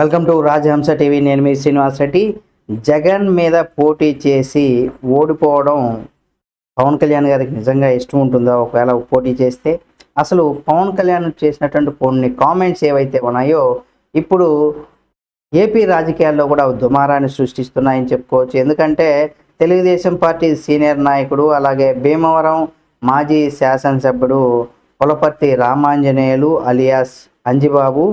Welcome to రాజహంస TV. నేను మీ శ్రీనివాస్ రెడ్డి. జగన్ మీద పోటీ చేసి ఓడిపోవడం పవన్ కళ్యాణ్ గారికి నిజంగా ఇష్టం ఉంటుందా? ఒకవేళ పోటీ చేస్తే అసలు పవన్ కళ్యాణ్ చేసినటువంటి కొన్ని కామెంట్స్ ఏవైతే ఉన్నాయో ఇప్పుడు ఏపీ రాజకీయాల్లో కూడా దుమారాన్ని సృష్టిస్తున్నాయని చెప్పుకోవచ్చు. ఎందుకంటే తెలుగుదేశం పార్టీ సీనియర్ నాయకుడు అలాగే భీమవరం మాజీ శాసనసభ్యుడు పులపర్తి రామాంజనేయులు అలియాస్ అంజిబాబు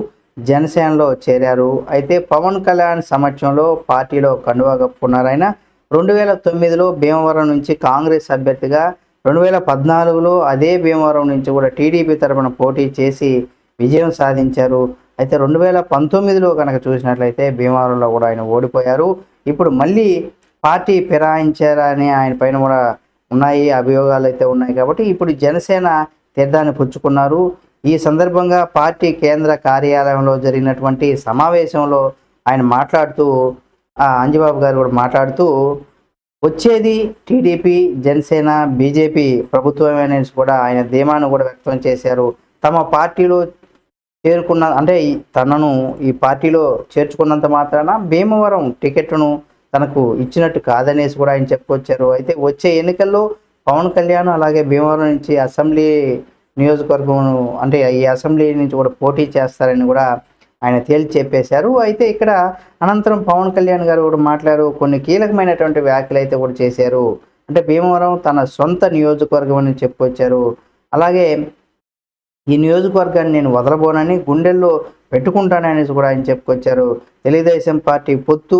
జనసేనలో చేరారు. అయితే పవన్ కళ్యాణ్ సమక్షంలో పార్టీలో కండువా కప్పుకున్నారు ఆయన. రెండు వేల తొమ్మిదిలో భీమవరం నుంచి కాంగ్రెస్ అభ్యర్థిగా రెండు వేల పద్నాలుగులో అదే భీమవరం నుంచి కూడా టీడీపీ తరపున పోటీ చేసి విజయం సాధించారు. అయితే రెండు వేల పంతొమ్మిదిలో కనుక చూసినట్లయితే భీమవరంలో కూడా ఆయన ఓడిపోయారు. ఇప్పుడు మళ్ళీ పార్టీ ఫిరాయించారని ఆయన పైన కూడా ఉన్నాయి అభియోగాలు అయితే ఉన్నాయి కాబట్టి ఇప్పుడు జనసేన తీర్థాన్ని పుచ్చుకున్నారు. ఈ సందర్భంగా పార్టీ కేంద్ర కార్యాలయంలో జరిగినటువంటి సమావేశంలో ఆయన మాట్లాడుతూ అంజబాబు గారు కూడా మాట్లాడుతూ వచ్చేది టీడీపీ జనసేన బీజేపీ ప్రభుత్వమే అనేసి కూడా ఆయన ధీమాను కూడా వ్యక్తం చేశారు. తమ పార్టీలో చేరుకున్న అంటే తనను ఈ పార్టీలో చేర్చుకున్నంత మాత్రాన భీమవరం టికెట్ను తనకు ఇచ్చినట్టు కాదనేసి కూడా ఆయన చెప్పుకొచ్చారు. అయితే వచ్చే ఎన్నికల్లో పవన్ కళ్యాణ్ అలాగే భీమవరం నుంచి అసెంబ్లీ నియోజకవర్గం అంటే ఈ అసెంబ్లీ నుంచి కూడా పోటీ చేస్తారని కూడా ఆయన తేల్చి చెప్పేశారు. అయితే ఇక్కడ అనంతరం పవన్ కళ్యాణ్ గారు కూడా మాట్లాడారు. కొన్ని కీలకమైనటువంటి వ్యాఖ్యలు అయితే కూడా చేశారు. అంటే భీమవరం తన సొంత నియోజకవర్గం అని చెప్పుకొచ్చారు. అలాగే ఈ నియోజకవర్గాన్ని నేను వదలబోనని గుండెల్లో పెట్టుకుంటాననేసి కూడా ఆయన చెప్పుకొచ్చారు. తెలుగుదేశం పార్టీ పొత్తు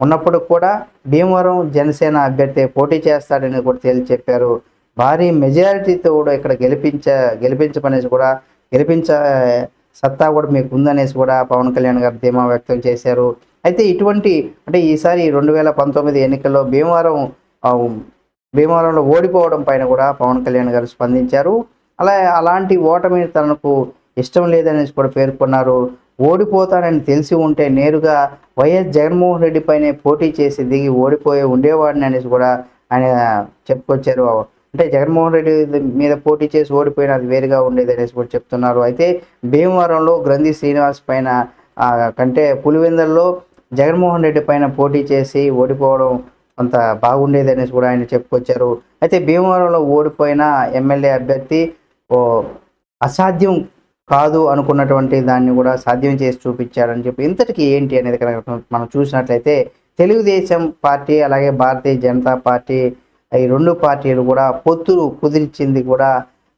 ఉన్నప్పుడు కూడా భీమవరం జనసేన అభ్యర్థి పోటీ చేస్తాడని కూడా తేల్చి చెప్పారు. భారీ మెజారిటీతో కూడా ఇక్కడ గెలిపించ గెలిపించమనేసి కూడా గెలిపించ సత్తా కూడా మీకు ఉందనేసి కూడా పవన్ కళ్యాణ్ గారు ధీమా వ్యక్తం చేశారు. అయితే ఇటువంటి అంటే ఈసారి రెండు వేల పంతొమ్మిది ఎన్నికల్లో భీమవరం భీమవరంలో ఓడిపోవడం పైన కూడా పవన్ కళ్యాణ్ గారు స్పందించారు. అలా అలాంటి ఓటమి తనకు ఇష్టం లేదనేసి కూడా పేర్కొన్నారు. ఓడిపోతానని తెలిసి ఉంటే నేరుగా వైఎస్ జగన్మోహన్ రెడ్డి పైనే పోటీ చేసి దిగి ఓడిపోయి ఉండేవాడిని అనేసి కూడా ఆయన చెప్పుకొచ్చారు. అంటే జగన్మోహన్ రెడ్డి మీద పోటీ చేసి ఓడిపోయిన అది వేరుగా ఉండేది అనేసి కూడా చెప్తున్నారు. అయితే భీమవరంలో గ్రంథి శ్రీనివాస్ పైన కంటే పులివెందల్లో జగన్మోహన్ రెడ్డి పైన పోటీ చేసి ఓడిపోవడం అంత బాగుండేది అనేసి కూడా ఆయన చెప్పుకొచ్చారు. అయితే భీమవరంలో ఓడిపోయిన ఎమ్మెల్యే అభ్యర్థి ఓ అసాధ్యం కాదు అనుకున్నటువంటి దాన్ని కూడా సాధ్యం చేసి చూపించారని చెప్పి ఇంతటికి ఏంటి అనేది కనుక మనం చూసినట్లయితే తెలుగుదేశం పార్టీ అలాగే భారతీయ జనతా పార్టీ ఈ రెండు పార్టీలు కూడా పొత్తులు కుదిర్చింది కూడా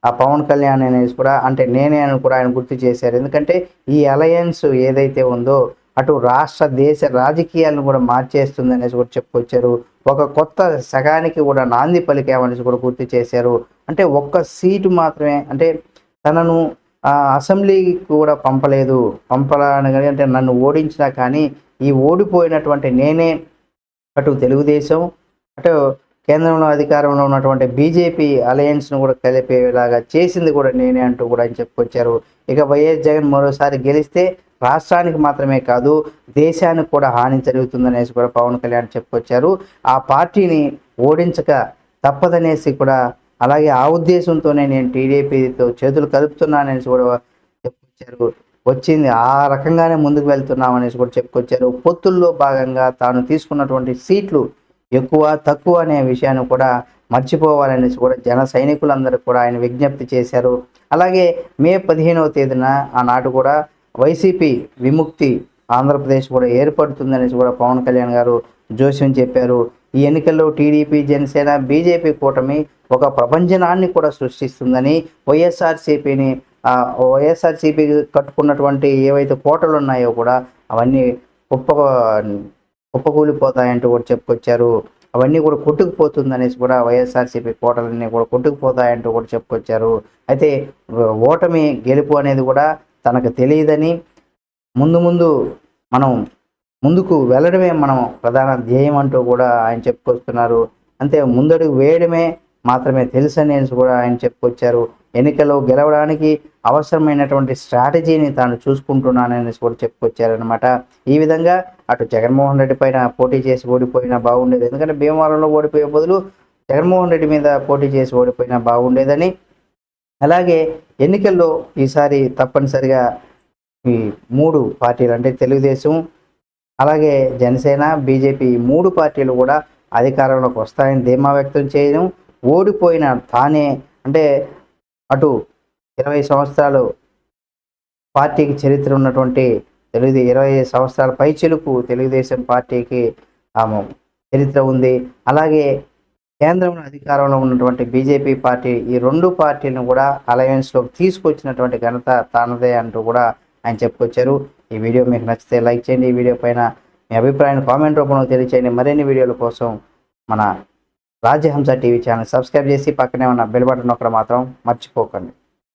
ఆ పవన్ కళ్యాణ్ అనేసి కూడా అంటే నేనే అని కూడా ఆయన గుర్తు చేశారు. ఎందుకంటే ఈ అలయన్స్ ఏదైతే ఉందో అటు రాష్ట్ర దేశ రాజకీయాలను కూడా మార్చేస్తుంది అనేసి కూడా చెప్పుకొచ్చారు. ఒక కొత్త సగానికి కూడా నాంది పలికామనేసి కూడా గుర్తు చేశారు. అంటే ఒక్క సీటు మాత్రమే అంటే తనను అసెంబ్లీకి కూడా పంపలేదు. పంపలని కానీ అంటే నన్ను ఓడించినా కానీ ఈ ఓడిపోయినటువంటి నేనే అటు తెలుగుదేశం అటు కేంద్రంలో అధికారంలో ఉన్నటువంటి బీజేపీ అలయన్స్ను కూడా కలిపేలాగా చేసింది కూడా నేనే అంటూ కూడా ఆయన చెప్పుకొచ్చారు. ఇక వైఎస్ జగన్ మరోసారి గెలిస్తే రాష్ట్రానికి మాత్రమే కాదు దేశానికి కూడా హాని జరుగుతుందనేసి కూడా పవన్ కళ్యాణ్ చెప్పుకొచ్చారు. ఆ పార్టీని ఓడించక తప్పదనేసి కూడా అలాగే ఆ ఉద్దేశంతోనే నేను టీడీపీతో చేతులు కలుపుతున్నాననేసి కూడా చెప్పుకొచ్చారు. వచ్చింది ఆ రకంగానే ముందుకు వెళ్తున్నామనేసి కూడా చెప్పుకొచ్చారు. పొత్తుల్లో భాగంగా తాను తీసుకున్నటువంటి సీట్లు ఎక్కువ తక్కువ అనే విషయాన్ని కూడా మర్చిపోవాలనేసి కూడా జన సైనికులందరూ కూడా ఆయన విజ్ఞప్తి చేశారు. అలాగే మే పదిహేనవ తేదీన ఆనాడు కూడా వైసీపీ విముక్తి ఆంధ్రప్రదేశ్ కూడా ఏర్పడుతుందనేసి కూడా పవన్ కళ్యాణ్ గారు జోస్యం చెప్పారు. ఈ ఎన్నికల్లో టీడీపీ జనసేన బీజేపీ కూటమి ఒక ప్రపంచనాన్ని కూడా సృష్టిస్తుందని వైఎస్ఆర్సీపీని వైఎస్ఆర్సీపీ కట్టుకున్నటువంటి ఏవైతే కోటలు ఉన్నాయో కూడా అవన్నీ గొప్ప కుప్పకూలిపోతాయంటూ కూడా చెప్పుకొచ్చారు. అవన్నీ కూడా కొట్టుకుపోతుంది అనేసి కూడా వైఎస్ఆర్సీపీ కోటలన్నీ కూడా కొట్టుకుపోతాయంటూ కూడా చెప్పుకొచ్చారు. అయితే ఓటమి గెలుపు అనేది కూడా తనకు తెలియదని ముందు ముందు మనం ముందుకు వెళ్ళడమే మనం ప్రధాన ధ్యేయం అంటూ కూడా ఆయన చెప్పుకొస్తున్నారు. అంతే ముందడుగు వేయడమే మాత్రమే తెలుసు అనేసి కూడా ఆయన చెప్పుకొచ్చారు. ఎన్నికల్లో గెలవడానికి అవసరమైనటువంటి స్ట్రాటజీని తాను చూసుకుంటున్నాననేసి కూడా చెప్పుకొచ్చారనమాట ఈ విధంగా అటు జగన్మోహన్ రెడ్డి పైన పోటీ చేసి ఓడిపోయినా బాగుండేది. ఎందుకంటే భీమవరంలో ఓడిపోయే బదులు జగన్మోహన్ రెడ్డి మీద పోటీ చేసి ఓడిపోయినా బాగుండేదని. అలాగే ఎన్నికల్లో ఈసారి తప్పనిసరిగా ఈ మూడు పార్టీలు అంటే తెలుగుదేశం అలాగే జనసేన బీజేపీ మూడు పార్టీలు కూడా అధికారంలోకి వస్తాయని ధీమా వ్యక్తం చేయడం ఓడిపోయిన తానే అంటే అటు ఇరవై సంవత్సరాలు పార్టీకి చరిత్ర ఉన్నటువంటి తెలుగు ఇరవై సంవత్సరాల పై చిలుకు తెలుగుదేశం పార్టీకి ఆమె చరిత్ర ఉంది. అలాగే కేంద్రంలో అధికారంలో ఉన్నటువంటి బీజేపీ పార్టీ ఈ రెండు పార్టీలను కూడా అలయన్స్లోకి తీసుకొచ్చినటువంటి ఘనత తానదే అంటూ కూడా ఆయన చెప్పుకొచ్చారు. ఈ వీడియో మీకు నచ్చితే లైక్ చేయండి. ఈ వీడియో పైన మీ అభిప్రాయాన్ని కామెంట్ రూపంలో తెలియచేయండి. మరిన్ని వీడియోల కోసం మన రాజహంస టీవీ ఛానల్ సబ్స్క్రైబ్ చేసి పక్కనే ఉన్న బెల్ బటన్ నొక్కడం మాత్రం మర్చిపోకండి.